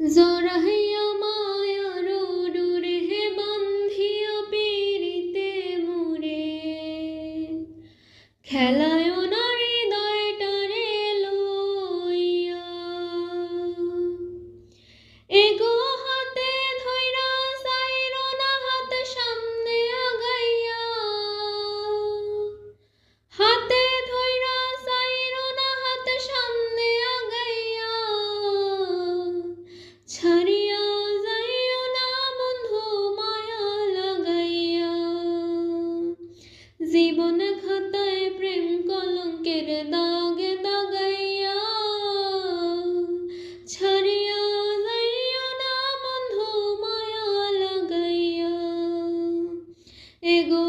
জরাহিয়া মায়ার ডুরে বান্ধিয়া পিড়িতে মুরে খেলায় নারে দয়টারে লইয়া। এগো জীবন খাতায় প্রেম কলঙ্কের দাগ দাগাইয়া ছাড়িয়া না বন্ধু মায়া লাগাইয়া। এগো